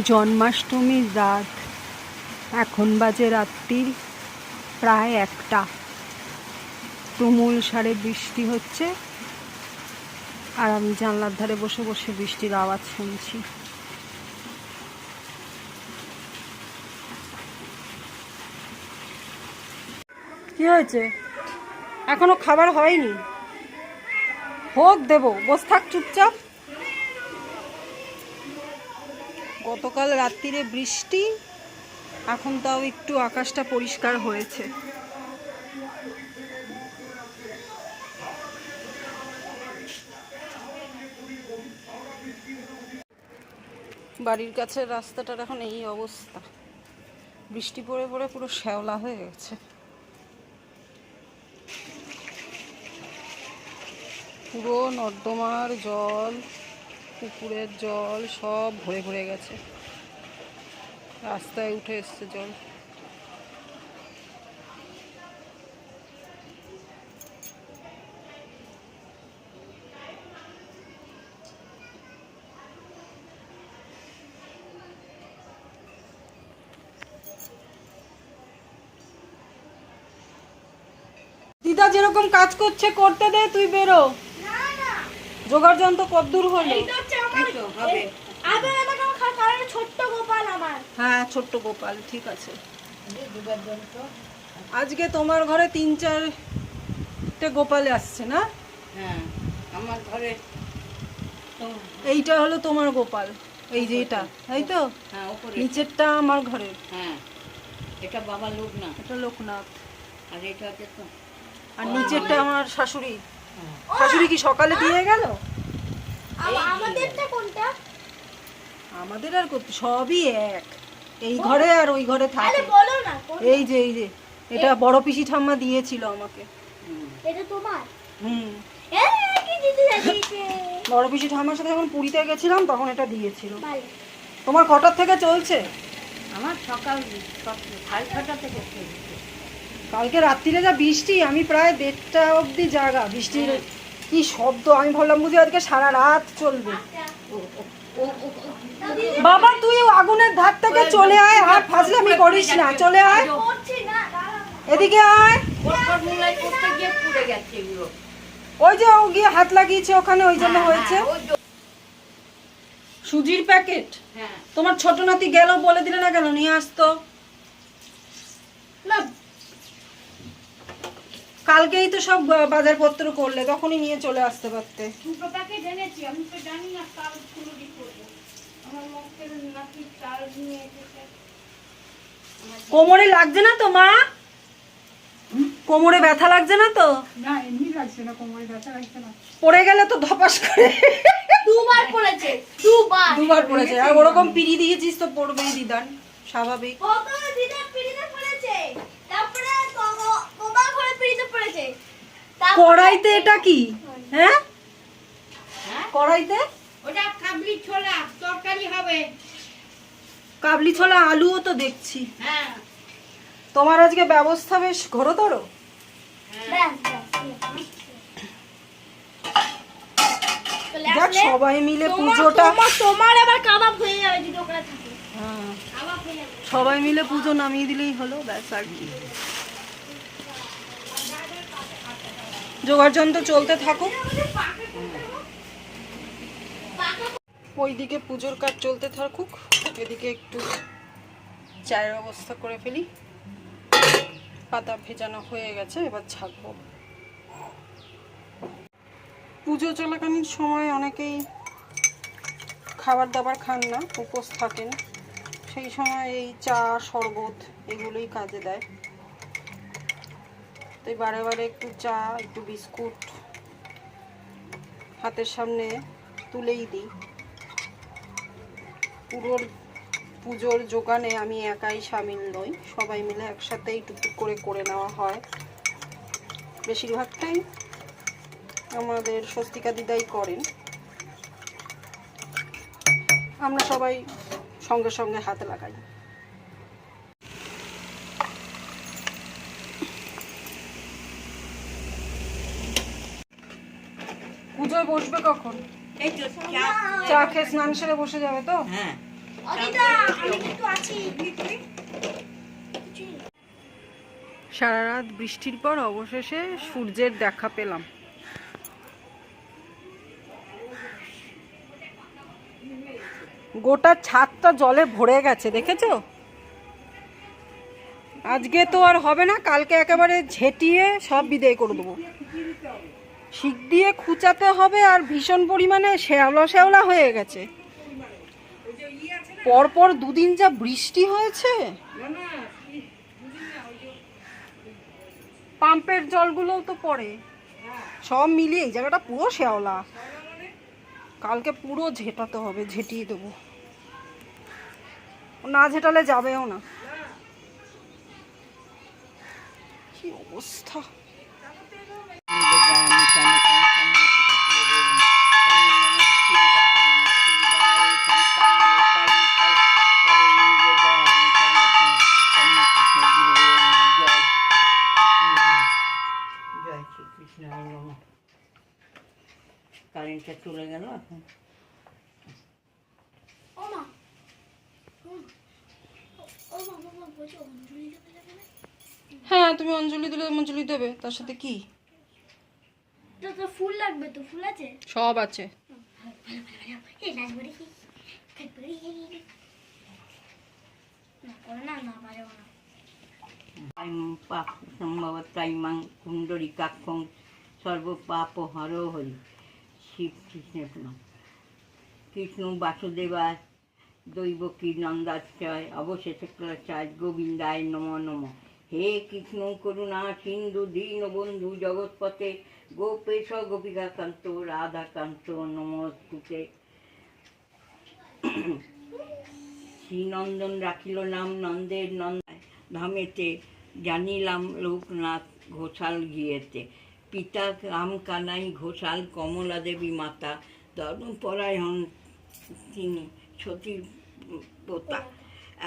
জন্মাষ্টমীর রাত। এখন বাজে রাত্রির প্রায় একটা। তুমুল সারে বৃষ্টি হচ্ছে আর আমি জানলার ধারে বসে বসে বৃষ্টির আওয়াজ শুনছি। কি হয়েছে? এখনও খাবার হয়নি। হোক দেবো, বস থাক চুপচাপ। গতকাল রাত্রিরে বৃষ্টি, এখন তাও একটু আকাশটা পরিষ্কার হয়েছে। বাড়ির কাছের রাস্তাটার এখন এই অবস্থা। বৃষ্টি পড়ে পড়ে পুরো শ্যাওলা হয়ে গেছে। পুরো নর্দমার জল। পুকুরের জল সব ভরে ভরে গেছে। রাস্তায় উঠে এসছে জল। দিদা যেরকম কাজ করছে, করতে দে, তুই বেরো। জোগাড় যন্ত্র হলো? আমার খা- কারণ ছোট্ট গোপাল আমার। হ্যাঁ ছোট্ট গোপাল ঠিক আছে। আজকে তোমার ঘরে তিন চারটে গোপালে আসছে না? হ্যাঁ আমার ঘরে এইটা হলো তোমার গোপাল এই যে এটা তাই তো? হ্যাঁ নিচেরটা আমার ঘরের হ্যাঁ এটা বাবা লোকনাথ। এটা লোকনাথ। আর এটা হচ্ছে আর নিচেরটা আমার শাশুড়ি। শাশুড়ি কি সকালে দিয়ে গেল? আমাদেরটা কোনটা? আমাদের আর করতে সবই এক। এই ঘরে আর ওই ঘরে থাকে। বলো না কোন- এই যে এই যে এটা বড় পিসি ঠাম্মা দিয়েছিল আমাকে। এটা তোমার? হুম। বড় পিসি ঠাম্মার সাথে যখন পুরীতে গেছিলাম তখন এটা দিয়েছিল। তোমার কটার থেকে চলছে? আমার সকাল সক- সাড়ে ছটা থেকে চলছে। কালকে রাত্রিরে যা বৃষ্টি আমি প্রায় দেড়টা অবধি জাগা বৃষ্টির কি শব্দ আমি ভাবলাম বুঝি আজকে সারা রাত চলবে। বাবা তুই আগুনের ধার থেকে চলে আয় আর ফাজলামি করিস না চলে আয়। এদিকে আয়। ওই যে ও গিয়ে হাত লাগিয়েছে ওখানে ওই জন্য হয়েছে হ্যাঁ, ওই তো- সুজির প্যাকেট? হ্যাঁ। তোমার ছোট নাতি গেল বলে দিলে না কেন নিয়ে আসতো। না কালকেই তো সব বাজারপত্র করলে তখনই নিয়ে চলে আসতে পারতে। দুটো প্যাকেট আমি তো জানি না কাল কোনো দিক আমার মুখের নাকি চাল নিয়ে কোমরে লাগছে না তো মা? কোমরে ব্যথা লাগছে না তো? না এমনি লাগছে না কোমরে ব্যথা লাগছে না। পড়ে গেলে তো ধপাস করে। দুবার পড়েছে দুবার। দুবার পড়েছে। আর ওরকম পিড়ি দিয়েছিস তো পড়বেই দিদান স্বাভাবিক দিদার পিড়িতে পড়েছে তারপরে কো- কোমা ঘরে পিড়িতে পড়েছে তারপরে- কড়াইতে এটা কি? হ্যাঁ? হ্যাঁ? কড়াইতে? ওটা কাবলি ছোলা তরকারি হবে। কাবলি ছোলা আলুও তো দেখছি। হ্যাঁ। তোমার আজকে ব্যবস্থা বেশ ঘোরতর। চলে যাক সবাই মিলে পুজোটা তোমার- তোমার আবার কাবাব হয়ে যাবে যদি ওখানে থাকে। হ্যাঁ, হয়ে সবাই মিলে পুজো নামিয়ে দিলেই হলো ব্যাস আর কি। জোগাড় যন্ত্র চলতে থাকুক। ওইদিকে পুজোর কাজ চলতে থাকুক, এদিকে একটু চায়ের অবস্থা করে ফেলি। পাতা ভেজানো হয়ে গেছে, এবার ছাকবো। পুজো চলাকালীন সময় অনেকেই খাবার দাবার খান না, উপোস থাকেন। সেই সময় এই চা, শরবত এগুলোই কাজে দেয়। তাই বারে বারে একটু চা, একটু বিস্কুট হাতের সামনে তুলেই দিই। পুরো পুজোর যোগানে আমি একাই সামিল নই, সবাই মিলে একসাথেই টুকটুক করে করে নেওয়া হয়। বেশিরভাগটাই আমাদের স্বস্তিকা দিদাই করেন। আমরা সবাই সঙ্গে সঙ্গে হাতে লাগাই। পুজোয় বসবে কখন? চা খেয়ে স্নান সেরে বসে যাবে তো? হ্যাঁ। অদিতা আমি কিন্তু আছি। সারা রাত বৃষ্টির পর অবশেষে সূর্যের দেখা পেলাম। গোটা ছাদটা জলে ভরে গেছে দেখেছ? আজকে তো আর হবে না কালকে একেবারে ঝেটিয়ে সব বিদায় করে দেবো। শিক দিয়ে খুঁচাতে হবে আর ভীষণ পরিমাণে শ্যাওলা শ্যাওলা হয়ে গেছে। পরপর দুদিন যা বৃষ্টি হয়েছে। পাম্পের জলগুলোও তো পড়ে। সব মিলিয়ে এই জায়গাটা পুরো শ্যাওলা। কালকে পুরো ঝেটাতে হবে, ঝেটিয়ে দেবো। না ঝেটালে যাবেও না। কি অবস্থা? কারেন্টটা চলে গেল এখন হ্যাঁ তুমি অঞ্জলি দিলে অঞ্জলি দেবে। তার সাথে কি? তো তো ফুল লাগবে তো ফুল আছে? সব আছে। কুণ্ডরী কাক্ষং সর্বপাপ হর হরি। শিব কৃষ্ণের কৃষ্ণ বাসুদেবায় দৈবকী নন্দাশ্রয় অবশেষে ক্লাচায় গোবিন্দায় নম নম। হে কৃষ্ণ করুণা সিন্ধু দীন বন্ধু জগৎপতে গোপেশ গোপিকাকান্ত রাধাকান্ত নমস্তুতে শ্রীনন্দন রাখিল নাম নন্দের নন্দায় ধামেতে জানিলাম লোকনাথ ঘোষাল গিয়েতে পিতা রাম কানাই ঘোষাল কমলা দেবী মাতা ধর্মপরায়ণ তিনি সতীর পোতা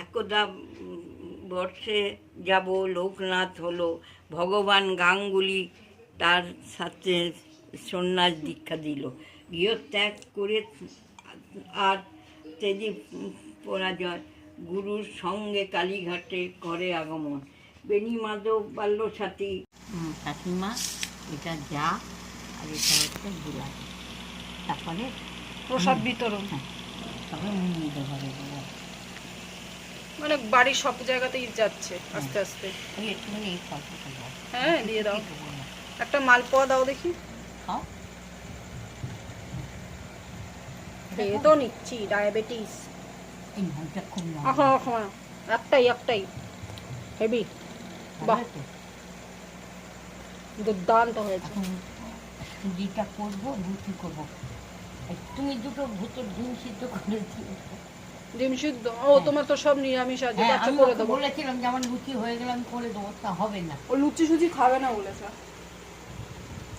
একদা বর্ষে যাব লোকনাথ হলো ভগবান গাঙ্গুলি তার সাথে সন্ন্যাস দীক্ষা দিল। গৃহত্যাগ করে আর তেজি পরাজয় গুরুর সঙ্গে কালীঘাটে করে আগমন। বেণী মাধব বাল্য সাথী কাকিমা এটা যা আর এটা হচ্ছে গোলাপি। তারপরে প্রসাদ বিতরণ। তবে ঘরে মানে বাড়ির সব জায়গাতেই যাচ্ছে আস্তে আস্তে। একটুখানি দাও। হ্যাঁ দিয়ে দাও। একটা মালপোয়া দাও দেখি। খাও খেয়ে তো নিচ্ছি ডায়াবেটিস একটাই একটাই। হেভি বাহ। দুর্দান্ত হয়েছে। সুজিটা করব রুটি করব। তুমি দুটো ভূতের ডিম সিদ্ধ করে ডিম সিদ্ধ? ও তোমার তো সব নিরামিষ আছে হ্যাঁ করে দেবো। বলেছিলাম যে আমার লুচি হয়ে গেলে আমি করে দেবো তা হবে না। ও লুচি সুচি খাবে না বলেছে।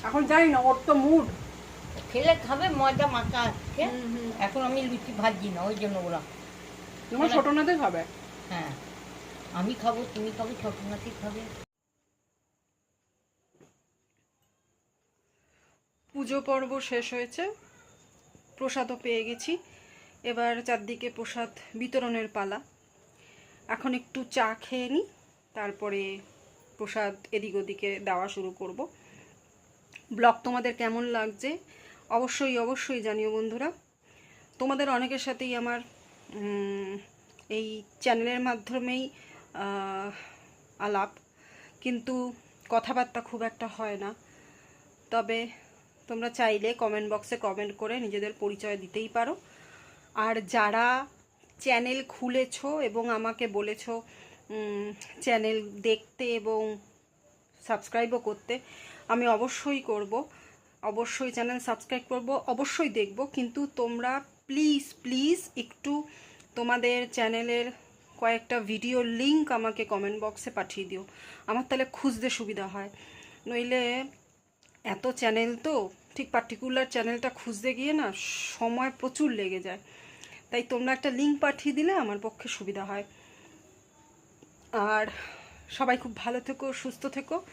এখন জানি না ওর তো মুড খেলে খাবে মজা মাখা আছে। এখন আমি লুচি ভাজি না ওই জন্য ওরা। তোমার ছোট নাতে খাবে? হ্যাঁ। আমি খাব তুমি খাবে ছোট নাতি খাবে। পুজো পর্ব শেষ হয়েছে। প্রসাদও পেয়ে গেছি। এবার চারদিকে প্রসাদ বিতরণের পালা। এখন একটু চা খেয়ে নিই তারপরে প্রসাদ এদিক ওদিকে দেওয়া শুরু করব। ব্লগ তোমাদের কেমন লাগছে? অবশ্যই অবশ্যই জানিও বন্ধুরা। তোমাদের অনেকের সাথেই আমার এই চ্যানেলের মাধ্যমেই আলাপ। কিন্তু কথাবার্তা খুব একটা হয় না। তবে তোমরা চাইলে কমেন্ট বক্সে কমেন্ট করে নিজেদের পরিচয় দিতেই পারো। আর যারা চ্যানেল খুলেছো এবং আমাকে বলেছ চ্যানেল দেখতে এবং সাবস্ক্রাইবও করতে আমি অবশ্যই করব। অবশ্যই চ্যানেল সাবস্ক্রাইব করব, অবশ্যই দেখব। কিন্তু তোমরা প্লিজ প্লিজ একটু তোমাদের চ্যানেলের কয়েকটা ভিডিও লিংক আমাকে কমেন্ট বক্সে পাঠিয়ে দিও। আমার তাহলে খুঁজতে সুবিধা হয়। নইলে এত চ্যানেল তো, ঠিক পার্টিকুলার চ্যানেলটা খুঁজতে গিয়ে না সময় প্রচুর লেগে যায়। তাই তোমরা একটা লিঙ্ক পাঠিয়ে দিলে আমার পক্ষে সুবিধা হয়। আর সবাই খুব ভালো থেকো, সুস্থ থেকো।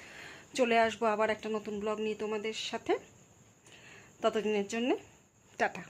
চলে আসব আবার একটা নতুন ব্লগ নিয়ে তোমাদের সাথে। ততদিনের জন্যে, টাটা।